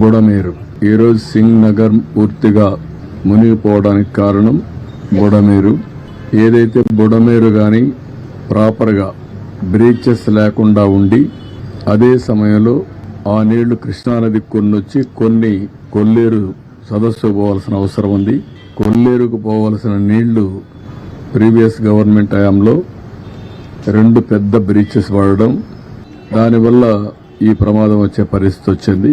బుడమేరు. ఈరోజు సింగ్ నగర్ పూర్తిగా మునిగిపోవడానికి కారణం బుడమేరు. ఏదైతే బుడమేరు కానీ ప్రాపర్గా బ్రీచెస్ లేకుండా ఉండి అదే సమయంలో ఆ నీళ్ళు కృష్ణానది కొన్నొచ్చి కొన్ని కొల్లేరు సదస్సు పోవాల్సిన అవసరం ఉంది. కొల్లేరుకు పోవలసిన నీళ్ళు ప్రీవియస్ గవర్నమెంట్ హయాంలో రెండు పెద్ద బ్రీచెస్ వాడడం దానివల్ల ఈ ప్రమాదం వచ్చే పరిస్థితి వచ్చింది.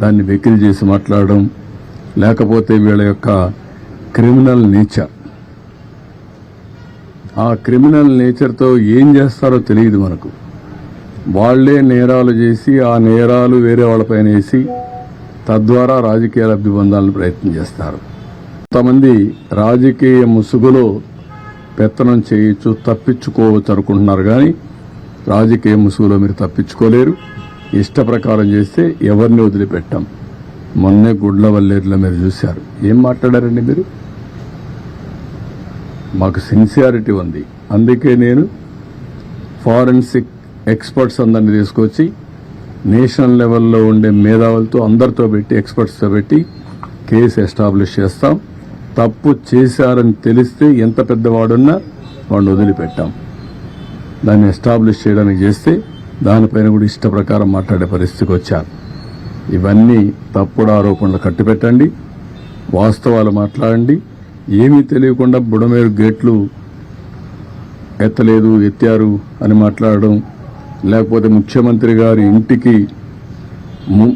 దాన్ని వెకిల్ చేసి మాట్లాడడం లేకపోతే వీళ్ళ యొక్క క్రిమినల్ నేచర్. ఆ క్రిమినల్ నేచర్తో ఏం చేస్తారో తెలియదు మనకు. వాళ్ళే నేరాలు చేసి ఆ నేరాలు వేరే వాళ్ళపైన వేసి తద్వారా రాజకీయ లబ్ధి పొందాలని ప్రయత్నం చేస్తారు. కొంతమంది రాజకీయ ముసుగులో పెత్తనం చేయొచ్చు తప్పించుకోవచ్చు అనుకుంటున్నారు కానీ రాజకీయ ముసుగులో మీరు తప్పించుకోలేరు. ఇష్ట ప్రకారం చేస్తే ఎవరిని వదిలిపెట్టాం. మొన్నే గుడ్ల వల్లేరులో మీరు చూశారు. ఏం మాట్లాడారండి మీరు? మాకు సిన్సియారిటీ ఉంది. అందుకే నేను ఫారెన్సిక్ ఎక్స్పర్ట్స్ అందరిని తీసుకొచ్చి నేషనల్ లెవెల్లో ఉండే మేధావులతో అందరితో పెట్టి ఎక్స్పర్ట్స్తో పెట్టి కేసు ఎస్టాబ్లిష్ చేస్తాం. తప్పు చేశారని తెలిస్తే ఎంత పెద్దవాడున్నా వాడిని వదిలిపెట్టాం. దాన్ని ఎస్టాబ్లిష్ చేయడానికి చేస్తే దానిపైన కూడా ఇష్ట ప్రకారం మాట్లాడే పరిస్థితికి వచ్చారు. ఇవన్నీ తప్పుడు ఆరోపణలు కట్టిపెట్టండి వాస్తవాలు మాట్లాడండి. ఏమీ తెలియకుండా బుడమేరు గేట్లు ఎత్తలేదు ఎత్తారు అని మాట్లాడడం లేకపోతే ముఖ్యమంత్రి గారి ఇంటికి ము-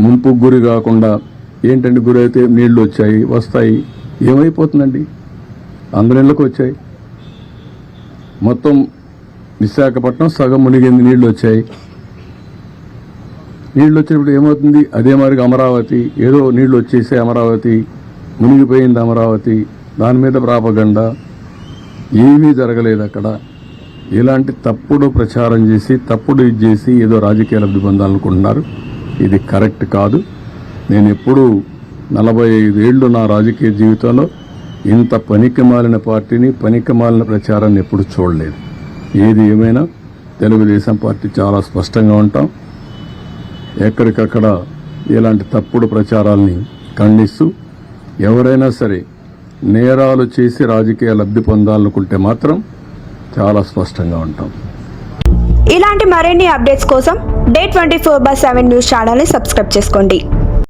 ముంపు గురి కాకుండా ఏంటంటే గురి అయితే నీళ్ళు వచ్చాయి వస్తాయి ఏమైపోతుందండి? అందరిళ్ళకు వచ్చాయి. మొత్తం విశాఖపట్నం సగం మునిగింది నీళ్ళు వచ్చాయి. నీళ్ళు వచ్చినప్పుడు ఏమవుతుంది? అదే మరిగా అమరావతి ఏదో నీళ్ళు వచ్చేసే అమరావతి మునిగిపోయింది అమరావతి. దాని మీద ప్రాపగండ. ఏమీ జరగలేదు అక్కడ. ఇలాంటి తప్పుడు ప్రచారం చేసి తప్పుడు ఇది చేసి ఏదో రాజకీయ లబ్ధి పొందాలనుకుంటున్నారు ఇది కరెక్ట్ కాదు. నేను ఎప్పుడూ నలభై ఐదేళ్ళు నా రాజకీయ జీవితంలో ఇంత పనికి మాలిన పార్టీని పనికి మాలిన ప్రచారాన్ని ఎప్పుడు చూడలేదు. ఏది ఏమైనా తెలుగుదేశం పార్టీ చాలా స్పష్టంగా ఉంటాం. ఎక్కడికక్కడ ఇలాంటి తప్పుడు ప్రచారాల్ని ఖండిస్తూ ఎవరైనా సరే నేరాలు చేసి రాజకీయ లబ్ధి పొందాలనుకుంటే మాత్రం చాలా స్పష్టంగా ఉంటాం. ఇలాంటి మరిన్ని అప్డేట్స్ కోసం day twenty four by seven news ఛానల్ని సబ్స్క్రైబ్ చేసుకోండి.